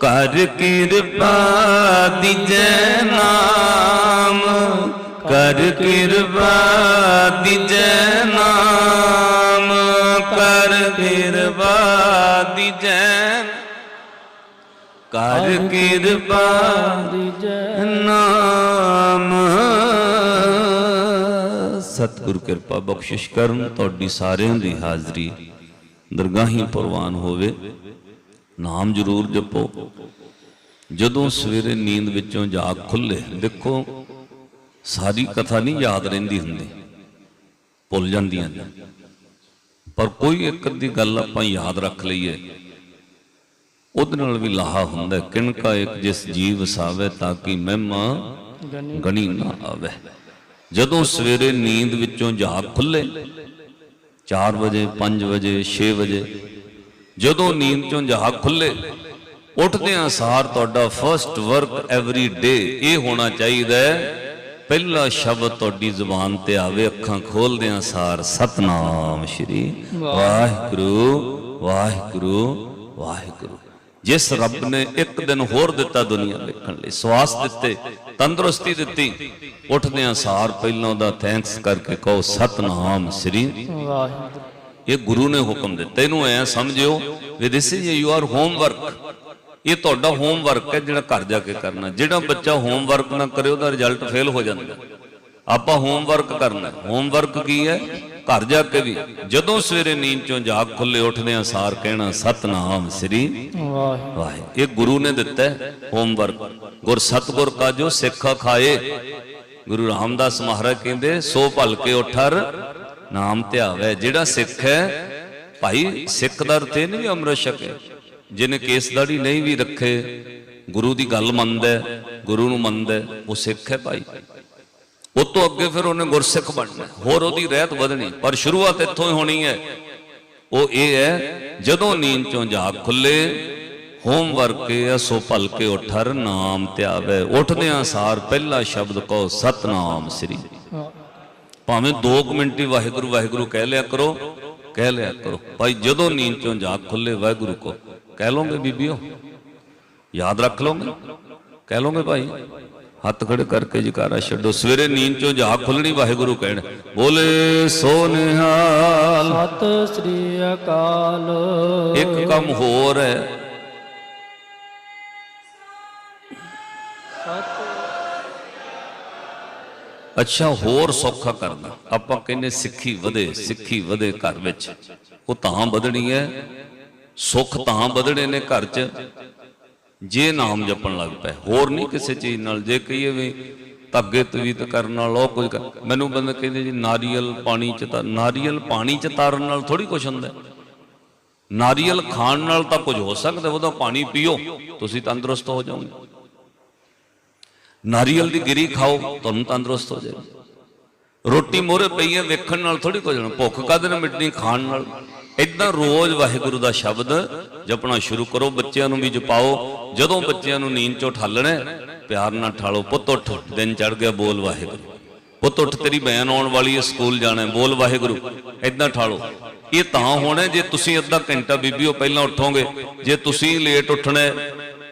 ਕਰ ਕਿਰਪਾ ਦਿਜੈ ਨਾਮ। ਕਰ ਕਿਰਪਾ ਦਿਜੈ ਨਾਮ। ਕਰ ਕਿਰਪਾ ਦਿਜੈ ਕਰ ਕਿਰਪਾ ਦੀਜੈ ਨਾਮ। ਸਤਿਗੁਰ ਕਿਰਪਾ ਬਖਸ਼ਿਸ਼ ਕਰਨ। ਤੁਹਾਡੀ ਸਾਰਿਆਂ ਦੀ ਹਾਜ਼ਰੀ ਦਰਗਾਹੀ ਪ੍ਰਵਾਨ ਹੋਵੇ। ਨਾਮ ਜ਼ਰੂਰ ਜਪੋ। ਜਦੋਂ ਸਵੇਰੇ ਨੀਂਦ ਵਿੱਚੋਂ ਜਾਗ ਖੁੱਲੇ ਦੇਖੋ, ਸਾਰੀ ਕਥਾ ਨਹੀਂ ਯਾਦ ਰਹਿੰਦੀ ਹੁੰਦੀ। ਭੁੱਲ ਜਾਂਦੀਆਂ ਨੇ। ਪਰ ਕੋਈ ਇੱਕ ਅੱਧੀ ਗੱਲ ਆਪਾਂ ਯਾਦ ਰੱਖ ਲਈਏ। ਉਹਦੇ ਨਾਲ ਵੀ ਲਾਹਾ ਹੁੰਦਾ ਕਿਣਕਾ ਇੱਕ ਜਿਸ ਜੀਵ ਵਸਾਵੇ ਤਾਂ ਕਿ ਮਹਿਮਾ ਗਨੀ ਗਣੀ ਨਾ ਆਵੇ। ਜਦੋਂ ਸਵੇਰੇ ਨੀਂਦ ਵਿੱਚੋਂ ਜਾਗ ਖੁੱਲੇ 4 ਵਜੇ 5 ਵਜੇ 6 ਵਜੇ ਜਦੋਂ ਨੀਂਦ ਚੋਂ ਜਾਗ ਖੁੱਲੇ, ਉੱਠਦਿਆਂ ਸਾਰ ਤੁਹਾਡਾ ਫਰਸਟ ਵਰਕ ਐਵਰੀ ਡੇ ਇਹ ਹੋਣਾ ਚਾਹੀਦਾ ਹੈ, ਪਹਿਲਾ ਸ਼ਬਦ ਤੁਹਾਡੀ ਜ਼ੁਬਾਨ ਤੇ ਆਵੇ, ਅੱਖਾਂ ਖੋਲਦਿਆਂ ਸਾਰ, ਸਤਨਾਮ ਸ਼੍ਰੀ ਵਾਹਿਗੁਰੂ ਵਾਹਿਗੁਰੂ ਵਾਹਿਗੁਰੂ। ਜਿਸ ਰੱਬ ਨੇ ਇੱਕ ਦਿਨ ਹੋਰ ਦਿੱਤਾ ਦੁਨੀਆ ਵੇਖਣ ਲਈ, ਸਵਾਸ ਦਿੱਤੇ, ਤੰਦਰੁਸਤੀ ਦਿੱਤੀ, ਉੱਠਦਿਆਂ ਸਾਰ ਪਹਿਲਾਂ ਉਹਦਾ ਥੈਂਕਸ ਕਰਕੇ ਕਹੋ, ਸਤਨਾਮ ਸ੍ਰੀ ਵਾਹਿਗੁਰੂ। ਇਹ ਗੁਰੂ ਨੇ ਹੁਕਮ ਦਿੱਤਾ। ਇਹਨੂੰ ਐ ਸਮਝਿਓ ਵੀ ਦਿਸ ਇਜ਼ ਯੂਅਰ ਹੋਮਵਰਕ ਇਹ ਤੁਹਾਡਾ ਹੋਮਵਰਕ ਹੈ ਜਿਹੜਾ ਘਰ ਜਾ ਕੇ ਕਰਨਾ। ਜਿਹੜਾ ਬੱਚਾ ਹੋਮਵਰਕ ਨਾ ਕਰੇ ਉਹਦਾ ਰਿਜ਼ਲਟ ਫੇਲ ਹੋ ਜਾਂਦਾ। ਆਪਾਂ ਹੋਮਵਰਕ ਕਰਨਾ। ਹੋਮਵਰਕ ਕੀ ਹੈ? ਘਰ ਜਾ ਕੇ ਵੀ। ਜਦੋਂ ਸਵੇਰੇ ਨੀਂਦ ਚੋਂ ਜਾਗ ਖੁੱਲੇ ਉੱਠਦੇ ਆ ਸਾਰ ਕਹਿਣਾ ਸਤਨਾਮ ਸ੍ਰੀ ਵਾਹਿਗੁਰੂ। ਵਾਹਿ ਇਹ ਗੁਰੂ ਨੇ ਦਿੱਤਾ ਹੋਮਵਰਕ ਗੁਰ ਸਤਗੁਰ ਕਾ ਜੋ ਸਿੱਖਾ ਖਾਏ। ਗੁਰੂ ਰਾਮਦਾਸ ਮਹਾਰਾਜ ਕਹਿੰਦੇ ਸੋ ਭਲ ਕੇ ਉਠਰ ਨਾਮ ਧਿਆਵੇ, ਜਿਹੜਾ ਸਿੱਖ ਹੈ, ਭਾਈ ਸਿੱਖ ਦਾ ਅਰਥ ਨਹੀਂ ਅੰਮ੍ਰਿਤ ਛਕੇ ਜਿਹਨੇ ਕੇਸ ਦਾੜੀ ਨਹੀਂ ਵੀ ਰੱਖੇ, ਗੁਰੂ ਦੀ ਗੱਲ ਮੰਨਦਾ ਗੁਰੂ ਨੂੰ ਮੰਨਦਾ ਉਹ ਸਿੱਖ ਹੈ ਭਾਈ। ਉਹ ਤੋਂ ਅੱਗੇ ਫਿਰ ਉਹਨੇ ਗੁਰਸਿੱਖ ਬਣਨਾ ਹੋਰ ਉਹਦੀ ਰਹਿਤ ਵਧਣੀ, ਪਰ ਸ਼ੁਰੂਆਤ ਇੱਥੋਂ ਹੀ ਹੋਣੀ ਹੈ। ਉਹ ਇਹ ਹੈ, ਜਦੋਂ ਨੀਂਦ ਚੋਂ ਜਾਗ ਖੁੱਲੇ, ਹੋਮਵਰਕ ਇਹ ਆ ਸੋ ਭਲ ਕੇ ਉਠਰ ਨਾਮ ਧਿਆਵੇ। ਉੱਠਦਿਆਂ ਸਾਰ ਪਹਿਲਾ ਸ਼ਬਦ ਕਹੋ, ਸਤਨਾਮ ਸ੍ਰੀ। ਭਾਵੇਂ 2 ਮਿੰਟ ਹੀ ਵਾਹਿਗੁਰੂ ਵਾਹਿਗੁਰੂ ਕਹਿ ਲਿਆ ਕਰੋ ਕਹਿ ਲਿਆ ਕਰੋ। ਭਾਈ ਜਦੋਂ ਨੀਂਦ ਚੋਂ ਜਾਗ ਖੁੱਲੇ ਵਾਹਿਗੁਰੂ ਕੋ ਕਹਿ ਲਓਗੇ ਬੀਬੀਓ? ਯਾਦ ਰੱਖ ਲਓਗੇ? ਕਹਿ ਲਓਗੇ ਭਾਈ? ਹੱਥ ਖੜੇ ਕਰਕੇ ਜਕਾਰਾ ਛੱਡੋ। ਸਵੇਰੇ ਨੀਂਦ ਚੋਂ ਜਾਗ ਖੁੱਲਣੀ ਵਾਹਿਗੁਰੂ ਕਹਿਣ ਬੋਲੇ ਸੋ ਨਿਹਾਲ ਸਤਿ ਸ੍ਰੀ ਅਕਾਲ। ਇੱਕ ਕੰਮ ਹੋਰ ਹੈ। ਅੱਛਾ, ਹੋਰ ਸੌਖਾ ਕਰਨਾ। ਆਪਾਂ ਕਹਿੰਦੇ ਸਿੱਖੀ ਵਧੇ ਸਿੱਖੀ ਵਧੇ ਘਰ ਵਿੱਚ। ਉਹ ਤਾਂ ਵਧਣੀ ਹੈ। ਸੁੱਖ ਤਾਂ ਵਧਣੇ ਨੇ ਘਰ 'ਚ। ਜੇ ਨਾਮ ਜਪਣ ਲੱਗ ਪਏ, ਹੋਰ ਨਹੀਂ ਕਿਸੇ ਚੀਜ਼ ਨਾਲ। ਜੇ ਕਹੀਏ ਵੀ ਧੱਗੇ ਤਵੀਤ ਕਰਨ ਨਾਲ ਉਹ ਕੁਝ ਮੈਨੂੰ ਬੰਦੇ ਕਹਿੰਦੇ ਜੀ, ਨਾਰੀਅਲ ਪਾਣੀ ਚ ਤਾਂ ਨਾਰੀਅਲ ਪਾਣੀ ਚ ਤਾਰਨ ਨਾਲ ਥੋੜੀ ਕੁਝ ਹੁੰਦਾ। ਨਾਰੀਅਲ ਖਾਣ ਨਾਲ ਤਾਂ ਕੁਝ ਹੋ ਸਕਦਾ, ਉਹਦਾ ਪਾਣੀ ਪੀਓ। ਤੁਸੀਂ ਤੰਦਰੁਸਤ ਹੋ ਜਾਓਗੇ। ਨਾਰੀਅਲ ਦੀ ਗਿਰੀ ਖਾਓ, ਤੁਹਾਨੂੰ ਤੰਦਰੁਸਤ ਹੋ ਜਾਏਗਾ। ਰੋਟੀ ਮੋਰੇ ਪਈ ਹੈ, ਵੇਖਣ ਨਾਲ ਥੋੜੀ ਕੁਝ ਹੋਣਾ। ਭੁੱਖ ਕਾਹਦੇ ਨਾਲ ਮਿਟਣੀ, ਖਾਣ ਨਾਲ? ਇਦਾਂ ਰੋਜ਼ ਵਾਹਿਗੁਰੂ ਦਾ ਸ਼ਬਦ ਜਪਣਾ ਸ਼ੁਰੂ ਕਰੋ, ਬੱਚਿਆਂ ਨੂੰ ਵੀ ਜਪਾਓ। ਜਦੋਂ ਬੱਚਿਆਂ ਨੂੰ ਨੀਂਦ ਚੋਂ ਠਾਲਣਾ, ਪਿਆਰ ਨਾਲ ਠਾਲੋ, ਪੁੱਤ ਉੱਠ, ਦਿਨ ਚੜ ਗਿਆ, ਬੋਲ ਵਾਹਿਗੁਰੂ। ਪੁੱਤ ਉੱਠ, ਤੇਰੀ ਬੈਨ ਆਉਣ ਵਾਲੀ ਹੈ, ਸਕੂਲ ਜਾਣਾ ਬੋਲ ਵਾਹਿਗੁਰੂ। ਇਦਾਂ ਠਾਲੋ। ਇਹ ਤਾਂ ਹੋਣਾ ਜੇ ਤੁਸੀਂ ਅੱਧਾ ਘੰਟਾ ਬੀਬੀਓ ਪਹਿਲਾਂ ਉੱਠੋਗੇ, ਜੇ ਤੁਸੀਂ ਲੇਟ ਉੱਠਣਾ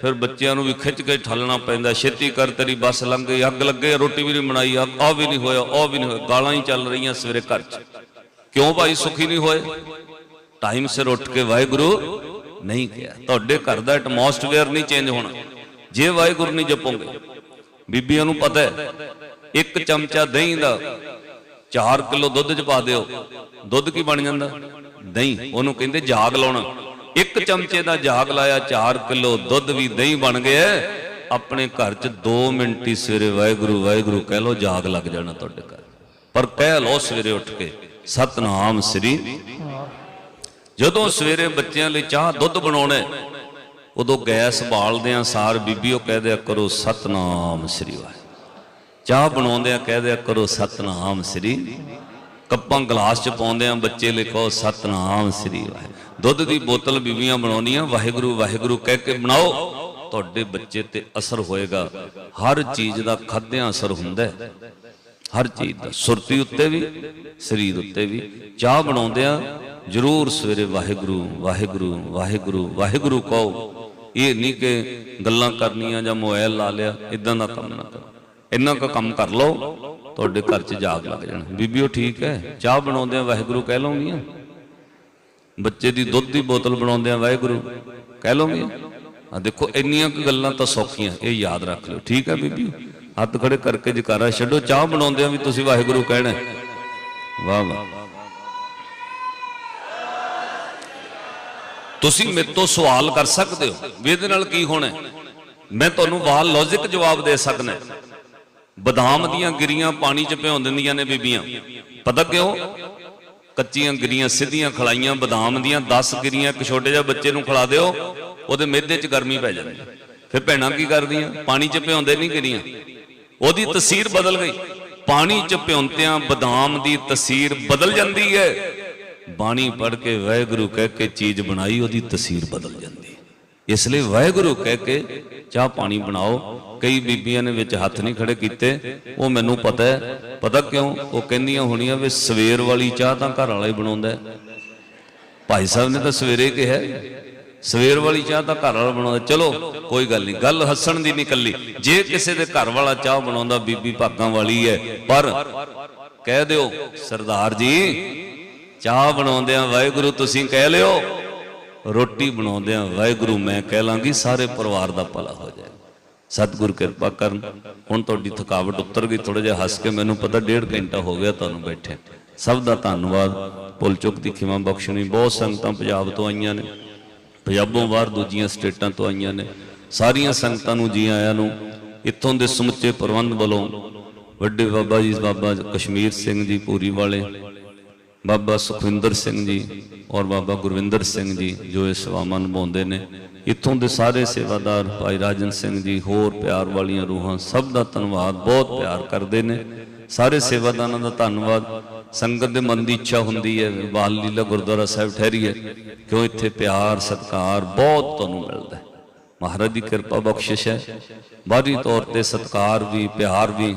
ਫਿਰ ਬੱਚਿਆਂ ਨੂੰ ਵੀ ਖਿੱਚ ਕੇ ਠੱਲਣਾ ਪੈਂਦਾ, ਛੇਤੀ ਕਰ ਤੇਰੀ ਬੱਸ ਲੰਘ ਗਈ, ਅੱਗ ਲੱਗੇ, ਰੋਟੀ ਵੀ ਨਹੀਂ ਬਣਾਈ ਆ ਆਹ ਵੀ ਨਹੀਂ ਹੋਇਆ, ਉਹ ਵੀ ਨਹੀਂ ਹੋਇਆ, ਗਾਲਾਂ ਹੀ ਚੱਲ ਰਹੀਆਂ ਸਵੇਰੇ ਘਰ 'ਚ। ਕਿਉਂ ਭਾਈ ਸੁਖੀ ਨਹੀਂ ਹੋਏ? ਟਾਈਮ ਸਿਰ ਉੱਠ ਕੇ ਵਾਹਿਗੁਰੂ ਨਹੀਂ ਕਿਹਾ। ਤੁਹਾਡੇ ਘਰ ਦਾ ਐਟਮੋਸਫੇਅਰ ਨਹੀਂ ਚੇਂਜ ਹੋਣਾ। ਜੇ ਵਾਹਿਗੁਰੂ ਨਹੀਂ ਜਪੋਗੇ, ਬੀਬੀਆਂ ਨੂੰ ਪਤਾ ਹੈ, ਇੱਕ ਚਮਚਾ ਦਹੀਂ ਦਾ 4 ਕਿਲੋ ਦੁੱਧ ਚ ਪਾ ਦਿਓ। ਦੁੱਧ ਕੀ ਬਣ ਜਾਂਦਾ? ਦਹੀਂ। ਉਹਨੂੰ ਕਹਿੰਦੇ ਜਾਗ ਲਾਉਣਾ। ਇੱਕ ਚਮਚੇ ਦਾ ਜਾਗ ਲਾਇਆ 4 ਕਿਲੋ ਦੁੱਧ ਵੀ ਦਹੀਂ ਬਣ ਗਿਆ। ਆਪਣੇ ਘਰ ਚ 2 ਮਿੰਟ ਹੀ ਸਵੇਰੇ ਵਾਹਿਗੁਰੂ ਵਾਹਿਗੁਰੂ ਕਹਿ ਲਓ ਜਾਗ ਲੱਗ ਜਾਣਾ ਤੁਹਾਡੇ ਘਰ। ਪਰ ਕਹਿ ਲਓ ਸਵੇਰੇ ਉੱਠ ਕੇ, ਸਤਨਾਮ ਸ੍ਰੀ। ਜਦੋਂ ਸਵੇਰੇ ਬੱਚਿਆਂ ਲਈ ਚਾਹ, ਦੁੱਧ ਬਣਾਉਣਾ ਉਦੋਂ ਗੈਸ ਬਾਲਦਿਆਂ ਸਾਰ ਬੀਬੀਓ ਕਹਿ ਦਿਆ ਕਰੋ ਸਤਨਾਮ ਸ੍ਰੀ ਵਾਹਿਗੁਰੂ। ਚਾਹ ਬਣਾਉਂਦਿਆਂ ਕਹਿ ਦਿਆ ਕਰੋ ਸਤਨਾਮ ਸ੍ਰੀ। ਕੱਪਾਂ ਗਲਾਸ ਚ ਪਾਉਂਦਿਆਂ ਬੱਚੇ ਲਿਖੋ, ਸਤਨਾਮ ਸ੍ਰੀ ਵਾਹਿਗੁਰੂ ਦੁੱਧ ਦੀ ਬੋਤਲ ਬੀਬੀਆਂ ਬਣਾਉਣੀਆਂ, ਵਾਹਿਗੁਰੂ ਵਾਹਿਗੁਰੂ ਕਹਿ ਕੇ ਬਣਾਓ। ਤੁਹਾਡੇ ਬੱਚੇ ਤੇ ਅਸਰ ਹੋਏਗਾ। ਹਰ ਚੀਜ਼ ਦਾ ਖਾਦਿਆਂ ਅਸਰ ਹੁੰਦਾ ਹਰ ਚੀਜ਼ ਦਾ। ਸੁਰਤੀ ਉੱਤੇ ਵੀ, ਸਰੀਰ ਉੱਤੇ ਵੀ। ਚਾਹ ਬਣਾਉਂਦੇ ਆ, ਜਰੂਰ ਸਵੇਰੇ ਵਾਹਿਗੁਰੂ ਵਾਹਿਗੁਰੂ ਵਾਹਿਗੁਰੂ ਵਾਹਿਗੁਰੂ ਕਹੋ। ਇਹ ਨਹੀਂ ਕਿ ਗੱਲਾਂ ਕਰਨੀਆਂ ਜਾਂ ਮੋਬਾਈਲ ਲਾ ਲਿਆ ਇਦਾਂ ਦਾ ਕੰਮ ਨਾ ਕਰੋ। ਇੰਨਾ ਕੁ ਕੰਮ ਕਰ ਲਓ। ਤੁਹਾਡੇ ਘਰ 'ਚ ਜਾਗ ਲੱਗ ਜਾਣਾ। ਬੀਬੀ, ਉਹ ਠੀਕ ਹੈ? ਚਾਹ ਬਣਾਉਂਦਿਆਂ ਵਾਹਿਗੁਰੂ ਕਹਿ ਲਓਗੀਆਂ ਬੱਚੇ ਦੀ ਦੁੱਧ ਦੀ ਬੋਤਲ ਬਣਾਉਂਦਿਆਂ ਵਾਹਿਗੁਰੂ ਕਹਿ ਲਓਗੀਆਂ ਆ ਦੇਖੋ, ਇੰਨੀਆਂ ਕੁ ਗੱਲਾਂ ਤਾਂ ਸੌਖੀਆਂ, ਇਹ ਯਾਦ ਰੱਖ ਲਿਓ। ਠੀਕ ਹੈ ਬੀਬੀ? ਹੱਥ ਖੜੇ ਕਰਕੇ ਜਕਾਰਾ ਛੱਡੋ। ਚਾਹ ਬਣਾਉਂਦਿਆਂ ਵੀ ਤੁਸੀਂ ਵਾਹਿਗੁਰੂ ਕਹਿਣਾ ਹੈ। ਵਾਹ ਵਾਹ। ਤੁਸੀਂ ਮੇਰੇ ਤੋਂ ਸਵਾਲ ਕਰ ਸਕਦੇ ਹੋ ਵੀ ਇਹਦੇ ਨਾਲ ਕੀ ਹੋਣਾ ਮੈਂ ਤੁਹਾਨੂੰ ਵਾਲ ਲੌਜੀਕ ਜਵਾਬ ਦੇ ਸਕਦਾ ਬਦਾਮ ਦੀਆਂ ਗਿਰੀਆਂ ਪਾਣੀ 'ਚ ਭਿਉਂ ਦਿੰਦੀਆਂ ਨੇ ਬੀਬੀਆਂ। ਪਤਾ ਕਿਉਂ? ਕੱਚੀਆਂ ਗਿਰੀਆਂ, ਸਿੱਧੀਆਂ ਖਲਾਈਆਂ, ਬਦਾਮ ਦੀਆਂ 10 ਗਿਰੀਆਂ ਇੱਕ ਛੋਟੇ ਜਿਹੇ ਬੱਚੇ ਨੂੰ ਖਿਲਾ ਦਿਓ, ਉਹਦੇ ਮਿਹਦੇ 'ਚ ਗਰਮੀ ਪੈ ਜਾਂਦੀ। ਫਿਰ ਭੈਣਾਂ ਕੀ ਕਰਦੀਆਂ? ਪਾਣੀ 'ਚ ਭਿਉਂਦੇ ਨਹੀਂ ਗਿਰੀਆਂ। ਉਹਦੀ ਤਸਵੀਰ ਬਦਲ ਗਈ। ਪਾਣੀ 'ਚ ਭਿਉਂਤਿਆਂ ਬਦਾਮ ਦੀ ਤਸਵੀਰ ਬਦਲ ਜਾਂਦੀ ਹੈ। ਬਾਣੀ ਪੜ੍ਹ ਕੇ ਵਾਹਿਗੁਰੂ ਕਹਿ ਕੇ ਚੀਜ਼ ਬਣਾਈ, ਉਹਦੀ ਤਸਵੀਰ ਬਦਲ ਜਾਂਦੀ। ਇਸ ਲਈ ਵਾਹਿਗੁਰੂ ਕਹਿ ਕੇ ਚਾਹ ਪਾਣੀ ਬਣਾਓ। ਕਈ ਬੀਬੀਆਂ ਨੇ ਵਿੱਚ ਹੱਥ ਨਹੀਂ ਖੜੇ ਕੀਤੇ। ਉਹ ਮੈਨੂੰ ਪਤਾ ਹੈ। ਪਤਾ ਕਿਉਂ? ਉਹ ਕਹਿੰਦੀਆਂ ਹੋਣੀਆਂ ਵੀ ਸਵੇਰ ਵਾਲੀ ਚਾਹ ਤਾਂ ਘਰ ਵਾਲਾ ਹੀ ਬਣਾਉਂਦਾ ਭਾਈ ਸਾਹਿਬ ਨੇ ਤਾਂ ਸਵੇਰੇ ਕਿਹਾ, ਸਵੇਰ ਵਾਲੀ ਚਾਹ ਤਾਂ ਘਰ ਵਾਲਾ ਬਣਾਉਂਦਾ। ਚਲੋ, ਕੋਈ ਗੱਲ ਨਹੀਂ। ਗੱਲ ਹੱਸਣ ਦੀ ਨਹੀਂ ਕੱਲੀ ਜੇ ਕਿਸੇ ਦੇ ਘਰ ਵਾਲਾ ਚਾਹ ਬਣਾਉਂਦਾ, ਬੀਬੀ ਭਾਗਾਂ ਵਾਲੀ ਹੈ। ਪਰ ਕਹਿ ਦਿਓ, ਸਰਦਾਰ ਜੀ, ਚਾਹ ਬਣਾਉਂਦਿਆਂ ਵਾਹਿਗੁਰੂ ਤੁਸੀਂ ਕਹਿ ਲਿਓ। ਰੋਟੀ ਬਣਾਉਂਦਿਆਂ ਵਾਹਿਗੁਰੂ ਮੈਂ ਕਹਿ ਲਾਂਗੀ, ਸਾਰੇ ਪਰਿਵਾਰ ਦਾ ਭਲਾ ਹੋ ਜਾਏ। ਸਤਿਗੁਰ ਕਿਰਪਾ ਕਰਨ। ਹੁਣ ਤੁਹਾਡੀ ਥਕਾਵਟ ਉਤਰ ਗਈ ਥੋੜਾ ਜਿਹਾ ਹੱਸ ਕੇ ਮੈਨੂੰ ਪਤਾ ਡੇਢ ਘੰਟਾ ਹੋ ਗਿਆ ਤੁਹਾਨੂੰ ਬੈਠੇ। ਸਭ ਦਾ ਧੰਨਵਾਦ। ਭੁੱਲ ਚੁੱਕ ਦੀ ਖਿਮਾ ਬਖਸ਼ਣੀ। ਬਹੁਤ ਸੰਗਤਾਂ ਪੰਜਾਬ ਤੋਂ ਆਈਆਂ ਨੇ। ਪੰਜਾਬੋਂ ਬਾਹਰ ਦੂਜੀਆਂ ਸਟੇਟਾਂ ਤੋਂ ਆਈਆਂ ਨੇ। ਸਾਰੀਆਂ ਸੰਗਤਾਂ ਨੂੰ, ਜੀ ਆਇਆਂ ਨੂੰ, ਇੱਥੋਂ ਦੇ ਸਮੁੱਚੇ ਪ੍ਰਬੰਧ ਵੱਲੋਂ ਵੱਡੇ ਬਾਬਾ ਜੀ ਬਾਬਾ ਕਸ਼ਮੀਰ ਸਿੰਘ ਜੀ, ਪੂਰੀ ਵਾਲੇ ਬਾਬਾ ਸੁਖਵਿੰਦਰ ਸਿੰਘ ਜੀ ਔਰ ਬਾਬਾ ਗੁਰਵਿੰਦਰ ਸਿੰਘ ਜੀ ਜੋ ਇਹ ਸੇਵਾਵਾਂ ਨਿਭਾਉਂਦੇ ਨੇ। ਇੱਥੋਂ ਦੇ ਸਾਰੇ ਸੇਵਾਦਾਰ ਭਾਈ ਰਾਜਨ ਸਿੰਘ ਜੀ, ਹੋਰ ਪਿਆਰ ਵਾਲੀਆਂ ਰੂਹਾਂ ਸਭ ਦਾ ਧੰਨਵਾਦ, ਬਹੁਤ ਪਿਆਰ ਕਰਦੇ ਨੇ। ਸਾਰੇ ਸੇਵਾਦਾਰਾਂ ਦਾ ਧੰਨਵਾਦ। ਸੰਗਤ ਦੇ ਮਨ ਦੀ ਇੱਛਾ ਹੁੰਦੀ ਹੈ, ਬਾਲ ਲੀਲਾ ਗੁਰਦੁਆਰਾ ਸਾਹਿਬ ਠਹਿਰੀਏ, ਕਿਉਂ ਇੱਥੇ ਪਿਆਰ, ਸਤਿਕਾਰ ਬਹੁਤ ਤੁਹਾਨੂੰ ਮਿਲਦਾ ਹੈ। ਮਹਾਰਾਜ ਦੀ ਕਿਰਪਾ ਬਖਸ਼ਿਸ਼ ਹੈ। ਬਾਹਰੀ ਤੌਰ ਤੇ ਸਤਕਾਰ ਵੀ, ਪਿਆਰ ਵੀ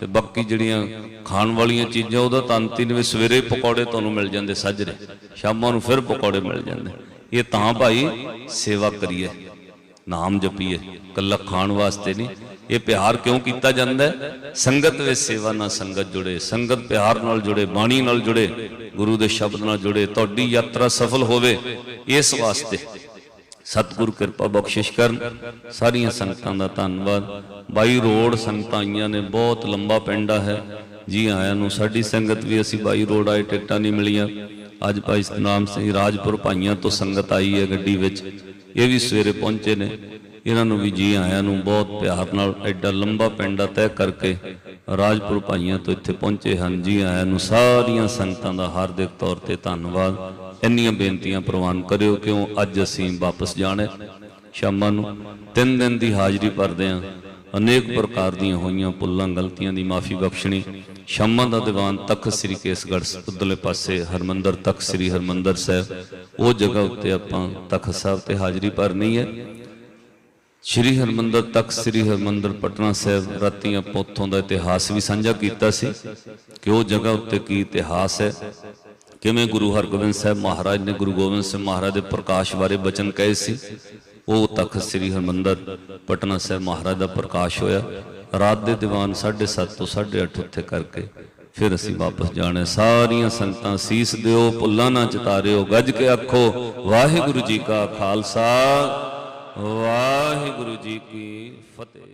ਤੇ ਬਾਕੀ ਜਿਹੜੀਆਂ ਖਾਣ ਵਾਲੀਆਂ ਚੀਜ਼ਾਂ, ਉਹਦਾ ਤੰਤੀ ਨੇ ਸਵੇਰੇ ਪਕੌੜੇ ਤੁਹਾਨੂੰ ਮਿਲ ਜਾਂਦੇ ਸੱਜਰੇ ਸ਼ਾਮਾਂ ਨੂੰ ਫਿਰ ਪਕੌੜੇ ਮਿਲ ਜਾਂਦੇ। ਇਹ ਤਾਂ ਭਾਈ ਸੇਵਾ ਕਰੀਏ, ਨਾਮ ਜਪੀਏ ਕੱਲਾ ਖਾਣ ਵਾਸਤੇ ਨਹੀਂ। ਇਹ ਪਿਆਰ ਕਿਉਂ ਕੀਤਾ ਜਾਂਦਾ ਹੈ? ਸੰਗਤ ਵਿੱਚ ਸੇਵਾ ਨਾਲ ਸੰਗਤ ਜੁੜੇ, ਸੰਗਤ ਪਿਆਰ ਨਾਲ ਜੁੜੇ, ਬਾਣੀ ਨਾਲ ਜੁੜੇ, ਗੁਰੂ ਦੇ ਸ਼ਬਦ ਨਾਲ ਜੁੜੇ, ਤੁਹਾਡੀ ਯਾਤਰਾ ਸਫਲ ਹੋਵੇ, ਇਸ ਵਾਸਤੇ। ਸਤਿਗੁਰ ਕਿਰਪਾ ਬਖਸ਼ਿਸ਼ ਕਰਨ। ਸਾਰੀਆਂ ਸੰਗਤਾਂ ਦਾ ਧੰਨਵਾਦ। ਬਾਈ ਰੋਡ ਸੰਗਤਾਂ ਆਈਆਂ ਨੇ, ਬਹੁਤ ਲੰਬਾ ਪਿੰਡਾ ਹੈ ਜੀ ਆਇਆਂ ਨੂੰ ਸਾਡੀ ਸੰਗਤ ਵੀ, ਅਸੀਂ ਬਾਈ ਰੋਡ ਆਏ, ਟਿਕਟਾਂ ਨਹੀਂ ਮਿਲੀਆਂ। ਅੱਜ ਭਾਈ ਸਤਨਾਮ ਸਿੰਘ ਰਾਜਪੁਰ ਭਾਈਆਂ ਤੋਂ ਸੰਗਤ ਆਈ ਹੈ ਗੱਡੀ ਵਿੱਚ। ਇਹ ਵੀ ਸਵੇਰੇ ਪਹੁੰਚੇ ਨੇ। ਇਹਨਾਂ ਨੂੰ ਵੀ ਜੀ ਆਇਆਂ ਨੂੰ ਬਹੁਤ ਪਿਆਰ ਨਾਲ ਐਡਾ ਲੰਬਾ ਪਿੰਡਾ ਤੈਅ ਕਰਕੇ ਰਾਜਪੁਰ ਭਾਈਆਂ ਤੋਂ ਇੱਥੇ ਪਹੁੰਚੇ ਹਨ। ਜੀ ਆਇਆਂ ਨੂੰ ਸਾਰੀਆਂ ਸੰਗਤਾਂ ਦਾ ਹਾਰਦਿਕ ਤੌਰ ਤੇ ਧੰਨਵਾਦ। ਇੰਨੀਆਂ ਬੇਨਤੀਆਂ ਪ੍ਰਵਾਨ ਕਰਿਓ ਕਿਉਂ ਅੱਜ ਅਸੀਂ ਵਾਪਸ ਜਾਣਾ ਸ਼ਾਮਾਂ ਨੂੰ। ਤਿੰਨ ਦਿਨ ਦੀ ਹਾਜ਼ਰੀ ਭਰਦੇ ਹਾਂ। ਅਨੇਕ ਪ੍ਰਕਾਰ ਦੀਆਂ ਹੋਈਆਂ ਪੁੱਲਾਂ ਗਲਤੀਆਂ ਦੀ ਮਾਫੀ ਬਖਸ਼ਣੀ। ਸ਼ਾਮਾਂ ਦਾ ਦੀਵਾਨ ਤਖਤ ਸ੍ਰੀ ਕੇਸਗੜ੍ਹ ਉਧਰਲੇ ਪਾਸੇ ਹਰਮੰਦਰ ਤਖਤ ਸ੍ਰੀ ਹਰਮੰਦਰ ਸਾਹਿਬ। ਉਹ ਜਗ੍ਹਾ ਉੱਤੇ ਆਪਾਂ ਤਖਤ ਸਾਹਿਬ ਤੇ ਹਾਜ਼ਰੀ ਭਰਨੀ ਹੈ। ਸ਼੍ਰੀ ਹਰਮੰਦਰ ਤਖਤ ਸ੍ਰੀ ਹਰਮੰਦਰ ਪਟਨਾ ਸਾਹਿਬ ਰਾਤੀਆਂ ਪੋਥੋਂ ਦਾ ਇਤਿਹਾਸ ਵੀ ਸਾਂਝਾ ਕੀਤਾ ਸੀ ਕਿ ਉਹ ਜਗ੍ਹਾ ਉੱਤੇ ਕੀ ਇਤਿਹਾਸ ਹੈ, ਕਿਵੇਂ ਗੁਰੂ ਹਰਗੋਬਿੰਦ ਸਾਹਿਬ ਮਹਾਰਾਜ ਨੇ ਗੁਰੂ ਗੋਬਿੰਦ ਸਿੰਘ ਮਹਾਰਾਜ ਦੇ ਪ੍ਰਕਾਸ਼ ਬਾਰੇ ਬਚਨ ਕਹੇ ਸੀ, ਉਹ ਤਖਤ ਸ੍ਰੀ ਹਰਮੰਦਰ ਪਟਨਾ ਸਾਹਿਬ ਮਹਾਰਾਜ ਦਾ ਪ੍ਰਕਾਸ਼ ਹੋਇਆ। ਰਾਤ ਦੇ ਦੀਵਾਨ 7:30 ਤੋਂ 8:30 ਉੱਥੇ ਕਰਕੇ ਫਿਰ ਅਸੀਂ ਵਾਪਸ ਜਾਣਾ ਸਾਰੀਆਂ ਸੰਗਤਾਂ ਸੀਸ ਦਿਓ ਭੁੱਲਾਂ ਨਾ ਚਤਾਰਿਓ ਗੱਜ ਕੇ ਆਖੋ, ਵਾਹਿਗੁਰੂ ਜੀ ਕਾ ਖਾਲਸਾ। ਵਾਹਿਗੁਰੂ ਜੀ ਕੀ ਫਤਿਹ।